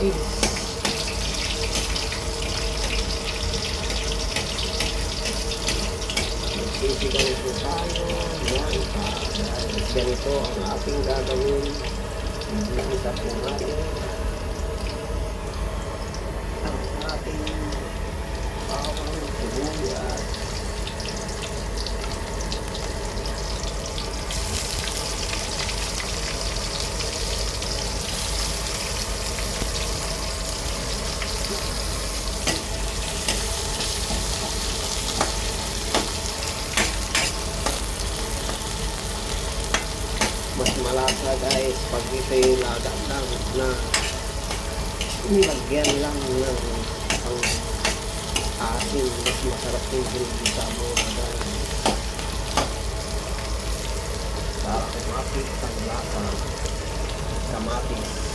guys. Magsisigaw po tayo. Yan pa. Ganito ang ating gagawin. Iisa po natin mas malasa guys. Pag ito'y lagadang na nilagyan lang ng ang asin mas masarap yung ginigisa mo na guys. Para kumapit ang lasa kamatis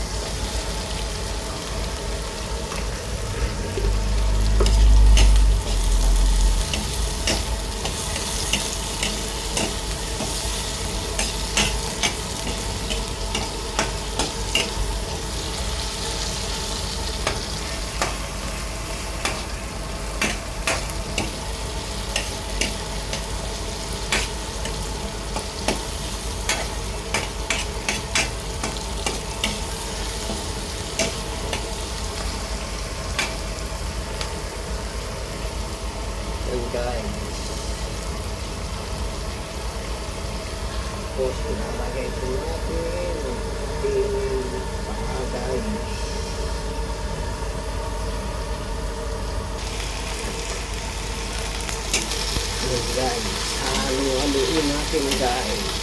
Yan halo-haloin natin guys.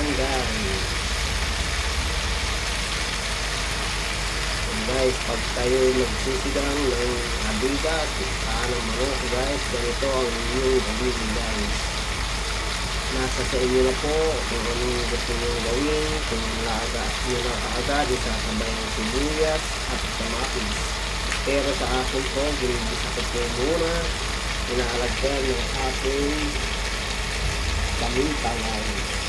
Yan guys. guys, pag kayo nagsisigang ng saan ang mga guys, ganito ang inyong gawin guys. Nasa sa inyo na po kung anong gusto nyo gawin, kung laga nyo na kaagad, isasabay ng sibuyas at kamatis. Pero sa akin po, ginigisa ko po muna, inaalagyan ng ating paminta guys.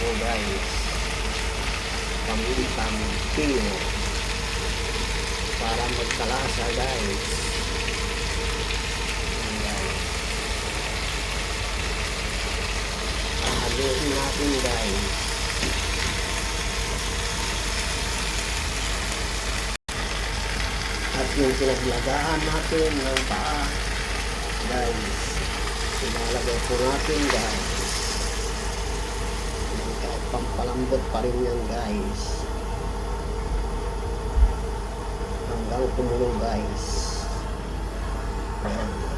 Ito guys. Pamintang tiyo para magkalasa guys. Haluin natin guys. At yung pinaglagaan natin ng paa. Guys sinalagay po natin guys pampalambot pa rin yan guys. Hanggang tumulo guys. Ayan.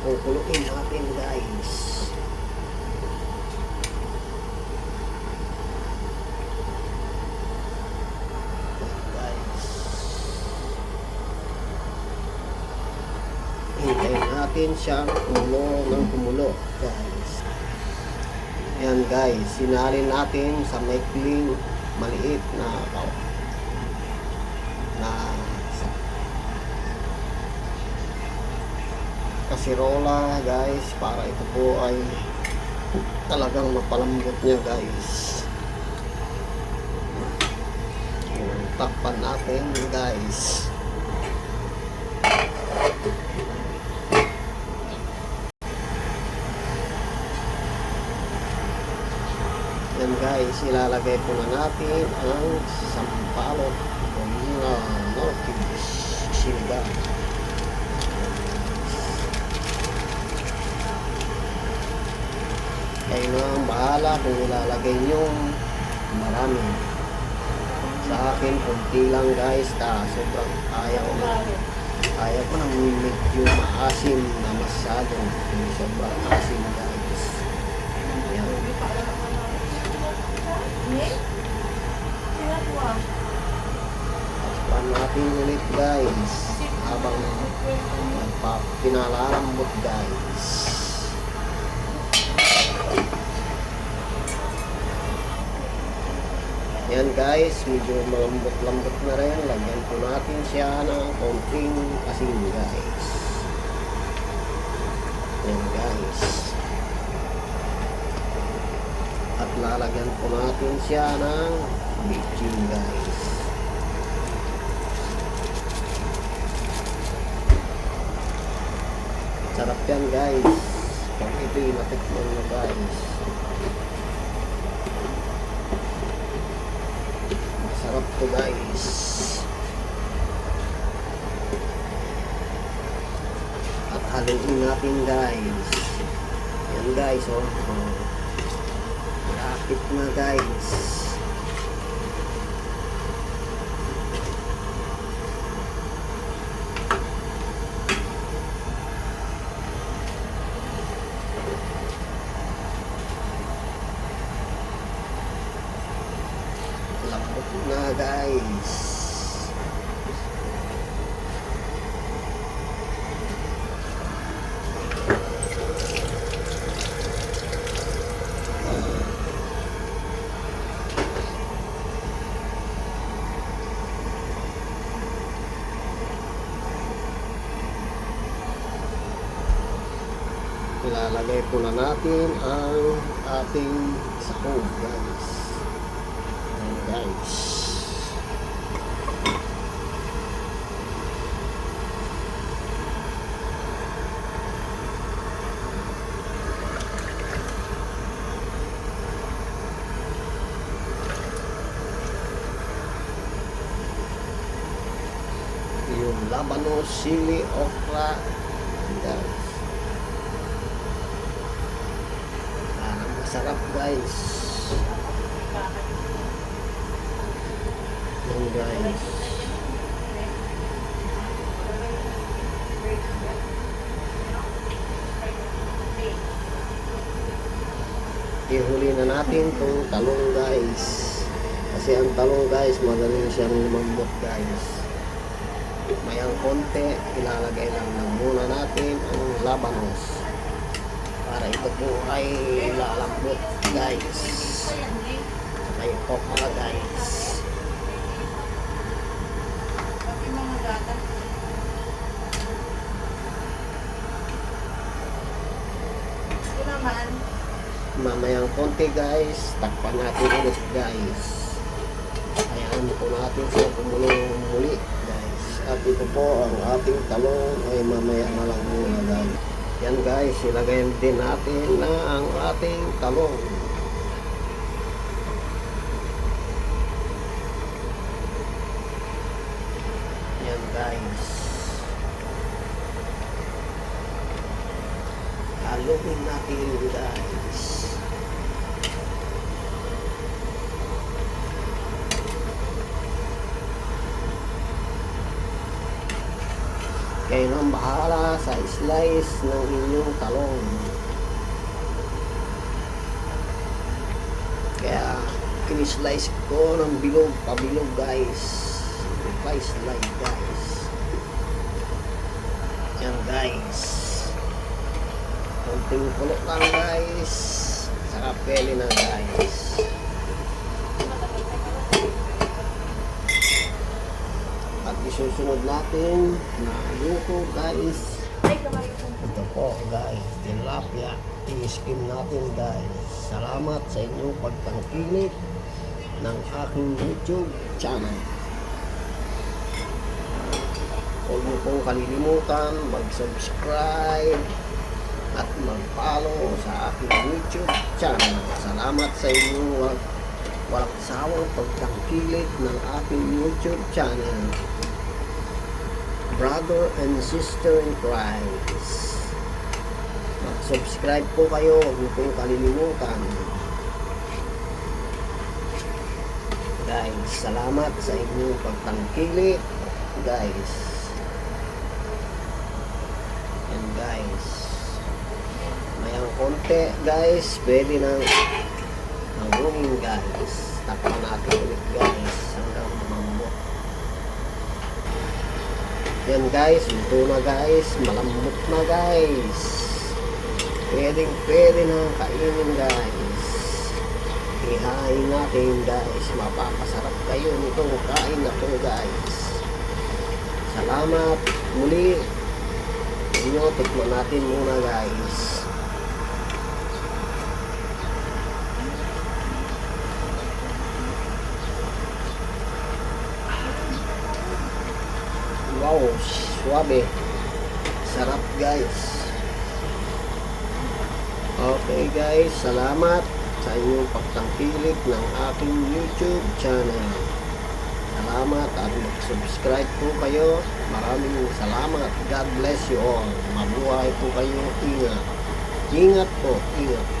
pakukuluin natin guys Ayan, guys hintayin natin siyang kumulo ng kumulo guys. Yan guys. Sinalin natin sa maikling maliit na na kasirola guys para ito po ay talagang mapalambot niya guys. Takpan natin guys is ilalagay po na natin ang sampalot o mga mortis silba kayo na ang bahala kung ilalagay nyo. Marami. Sa akin kunti lang guys. Ta sobrang ayaw ayaw ko ng medyo maasim na masyado sobrang asim guys. Takpan natin ulit guys. Habang pinalalambot guys. Yan guys, medyo malambot-lambot na rin. Lagyan po natin siya ng konting asin guys. Yan guys. At lalagyan po natin siya ng bitchin guys. Sarap yan guys. Pag ito'y natikman mo guys. Masarap to guys. At haluin natin guys. Yan guys oh. Malapit na guys. Lambot na guys. Ilalagay po na natin ang ating sahog guys. Ayan, guys. Yung labanos, sili, okra, guys. Masarap guys. Yan guys. Ihuli na natin tong talong guys. Kasi ang talong guys, magaling siyang lumambot guys. Mayang konti, ilalagay lang lang muna natin ang labanos. Para ito po ay lalambot guys. Saka yung okra guys. Mamayang konti guys, takpan natin ulit guys. Hayaan po natin siya kumulong muli guys. At ito po ang ating talong ay mamaya na muna guys. Yan guys, ilagay din natin na ang ating talong. Yan guys. Haluin natin guys. Kayo nang bahala sa slice ng inyong talong. Kaya, in-slice ko ng bilog, pabilog guys. Slice like guys. Yan guys. Kunting pulo lang guys. Saka peli na guys. At isusunod natin na luto guys. Ito po guys, tilapia. I-skim natin guys. Salamat sa inyong pagtangkilik ng aking YouTube channel. Huwag niyo pong kalilimutan mag-subscribe at mag-follow sa aking YouTube channel. Salamat sa inyong walang sawang pagtangkilik ng aking YouTube channel. Brother and sister in Christ. mag-subscribe po kayo. Huwag niyo pong kalilimutan. Guys, salamat sa inyong pagtangkilik. Guys. And guys. Mayang konti guys. Pwede nang magungin guys. Takpan natin ulit guys. Hanggang Yan guys. Luto na guys. Malambot na guys. Pwedeng pwede na kainin guys. Ihain natin guys. Mapapasarap kayo nitong kain na to guys. Salamat muli. Inyo, tikman natin muna guys. Wow, suabe. Sarap guys. Okay guys, salamat sa inyong pagtangkilik ng aking YouTube channel. Salamat at mag-subscribe po kayo. Maraming salamat. God bless you all. Mabuhay po kayo. Ingat. Ingat po. Ingat.